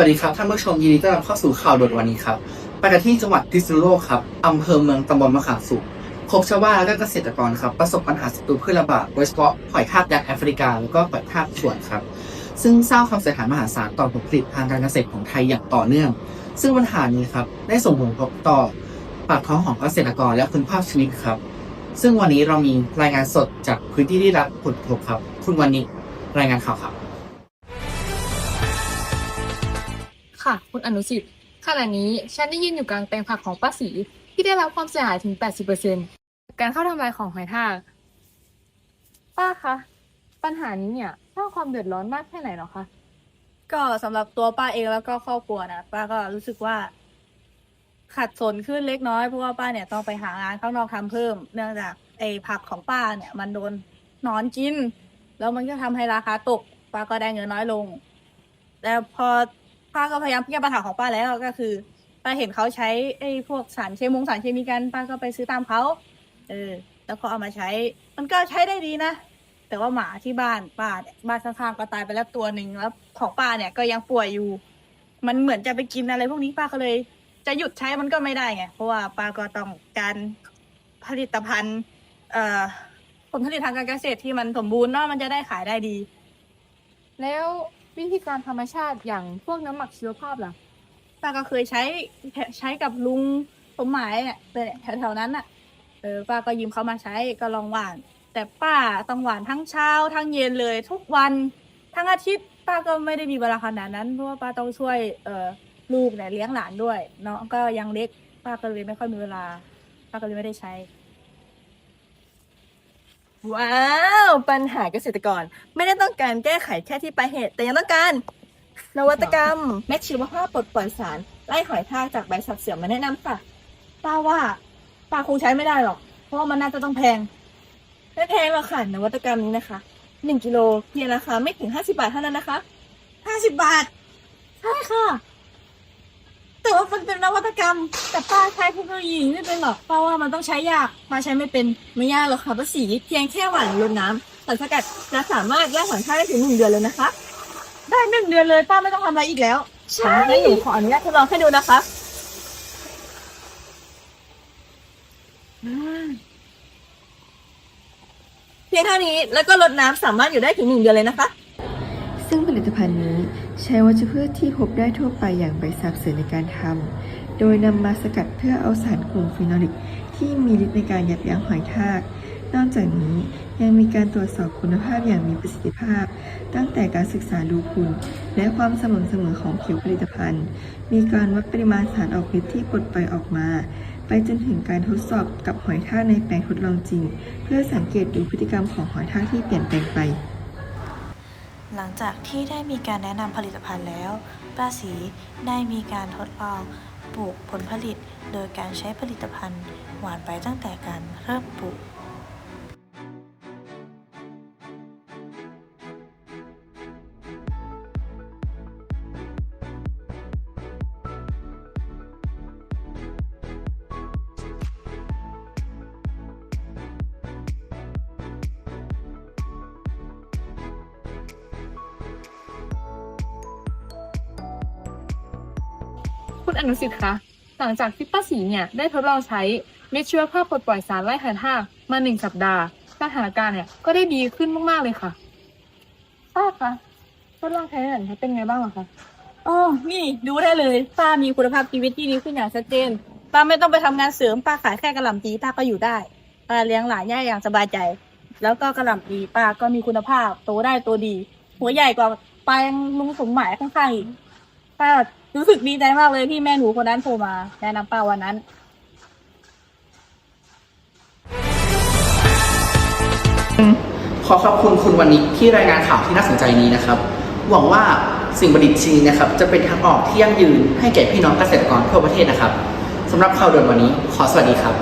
สวัสดีครับท่านผู้ชมยินดีต้อนรับเข้าสู่ข่าวด่วนวันนี้ครับไปกันที่จังหวัดพิษณุโลกครับอำเภอเมืองตำบลมะขามสุขพบชาวบ้านและเกษตรกรครับประสบปัญหาศัตรูพืชระบาดโดยเฉพาะหอยทากยักษ์แอฟริกาแล้วก็หอยทากส่วนครับ ซึ่งสร้างความเสียหายมหาศาลต่อผลผลิตทางการเกษตรของไทยอย่างต่อเนื่อง ซึ่งปัญหานี้ครับได้ส่งผลกระทบต่อปากท้องของเกษตรกรและคุณภาพชีวิตครับ ซึ่งวันนี้เรามีรายงานสดจากพื้นที่ที่รับผลกระทบครับ คุณวันนี้รายงานข่าวครับ ค่ะ คุณอนุสิทธิ์ขณะนี้ฉันได้ยืนอยู่กลางแปลงผักของป้าสีที่ได้รับความเสียหายถึง 80%การเข้าทำลายของหอยทาก ป้าคะ ปัญหานี้เนี่ยสร้างความเดือดร้อนมากแค่ไหนหรอคะ ก็สำหรับตัวป้าเองแล้วก็ครอบครัวนะป้าก็รู้สึกว่า ขัดสนขึ้นเล็กน้อยเพราะว่าป้าเนี่ยต้องไปหางานข้างนอกทำเพิ่ม เนื่องจากไอ้ผักของป้าเนี่ย มันโดนหนอนกิน แล้วมันก็ทำให้ราคาตก ป้าก็ได้เงินน้อยลงแล้วพอ ป้าก็พยายามแก้ปัญหาของป้าแล้วก็คือป้าเห็นเขาใช้ไอ้พวกสารเคมงสารเคมีกันป้าก็ไปซื้อตามเขาเออ แล้วก็เอามาใช้ มันก็ใช้ได้ดีนะแต่ว่าหมาที่บ้านป้าเนี่ยบ้านข้างๆก็ตายไปแล้วตัวหนึ่งแล้วของป้าเนี่ยก็ยังป่วยอยู่ มันเหมือนจะไปกินอะไรพวกนี้ป้าก็เลย จะหยุดใช้มันก็ไม่ได้ไงเพราะว่าป้าก็ต้องการผลิตภัณฑ์ เอ่อผลผลิตทางการเกษตรที่มันสมบูรณ์เนาะมันจะได้ขายได้ดี แล้ว วิธีการธรรมชาติอย่างพวกน้ำหมักชีวภาพล่ะป้าก็เคยใช้ใช้กับลุงสมหมายเนี่ยแถวๆนั้นน่ะเออป้าก็ยืมเขามาใช้ก็ลองหวาน แต่ป้าต้องหวานทั้งเช้าทั้งเย็นเลยทุกวันทั้งอาทิตย์ป้าก็ไม่ได้มีเวลาขนาดนั้นเพราะว่าป้าต้องช่วยเออลูกเนี่ยเลี้ยงหลานด้วยเนาะก็ยังเล็กป้าก็เลยไม่ค่อยมีเวลาป้าก็เลยไม่ได้ใช้ ว้าว ปัญหาเกษตรกรไม่ได้ต้องการแก้ไขแค่ที่ปลายเหตุ แต่ยังต้องการ นวัตกรรมแม็กชีวภาพปลดปล่อยสาร ไล่หอยทากจากใบสับเสื่อมมาแนะนำค่ะป้าว่าป้าคงใช้ไม่ได้หรอก เพราะว่ามันน่าจะต้องแพงไม่แพงหรอกค่ะนวัตกรรมนี้นะคะหนึ่งกิโลเพียงราคาไม่ถึงห้าสิบาทเท่านั้นนะคะ ห้าสิบบาท ใช่ค่ะ แต่ว่ามันเป็นนวัตกรรม แต่ป้าใช้เทคโนโลยีไม่เป็นหรอกป้าว่ามันต้องใช้ยากป้าใช้ไม่เป็นไม่ยากหรอกค่ะป้าสีเพียงแค่หว่านลดน้ำสารสกัดจะสามารถไล่หอยทากได้ถึงหนึ่งเดือนเลยนะคะ ได้หนึ่งเดือนเลยป้าไม่ต้องทำอะไรอีกแล้วใช่งั้นหนูขออนุญาตทดลองให้ดูนะคะเพียงเท่านี้แล้วก็ลดน้ำสามารถอยู่ได้ถึงหนึ่งเดือนเลยนะคะ ซึ่งผลิตภัณฑ์นี้ ใช้วัชพืชที่พบได้ทั่วไปอย่างใบสับเสือในการทำ โดยนำมาสกัดเพื่อเอาสารกลุ่มฟีนอลิกที่มีฤทธิ์ในการยับยั้งหอยทาก นอกจากนี้ยังมีการตรวจสอบคุณภาพอย่างมีประสิทธิภาพ ตั้งแต่การศึกษาดูคุณ และความสม่ำเสมอของผิวผลิตภัณฑ์ มีการวัดปริมาณสารออกฤทธิ์ที่ปลดปล่อยออกมา ไปจนถึงการทดสอบกับหอยทากในแปลงทดลองจริง เพื่อสังเกตดูพฤติกรรมของหอยทากที่เปลี่ยนแปลงไป หลังจากที่ได้มีการแนะนำผลิตภัณฑ์แล้ว ป้าสีได้มีการทดลองปลูกผลผลิต โดยการใช้ผลิตภัณฑ์หวานไปตั้งแต่การเริ่มปลูก คุณอนุสิทธิ์คะ หลังจากที่ป้าสีเนี่ยได้ทดลองใช้เม็ดชีวภาพปลดปล่อยสารไล่หอยทากมาหนึ่งสัปดาห์สถานการณ์เนี่ยก็ได้ดีขึ้นมากๆเลยค่ะป้าคะทดลองใช้หน่อยเป็นไงบ้างอะคะอ๋อนี่ดูได้เลย ป้ามีคุณภาพชีวิตที่ดีขึ้นอย่างชัดเจน ป้าไม่ต้องไปทำงานเสริม ป้าขายแค่กระหล่ำปีป้าก็อยู่ได้ ป้าเลี้ยงหลานย่าอย่างสบายใจ แล้วก็กระหล่ำปีป้าก็มีคุณภาพ โตได้โตดี หัวใหญ่กว่าแปลงลุงสมหมายข้างๆอีก ป้ารู้สึกดีใจมากเลยที่แม่หนูคนนั้นโทรมาแนะนำป้าวันนั้น ขอขอบคุณคุณวันนี้ที่รายงานข่าวที่น่าสนใจนี้นะครับ หวังว่าสิ่งประดิษฐ์ชิ้นนี้นะครับ จะเป็นทางออกที่ยั่งยืนให้แก่พี่น้องเกษตรกรทั่วประเทศนะครับสำหรับข่าวด่วนวันนี้ ขอสวัสดีครับ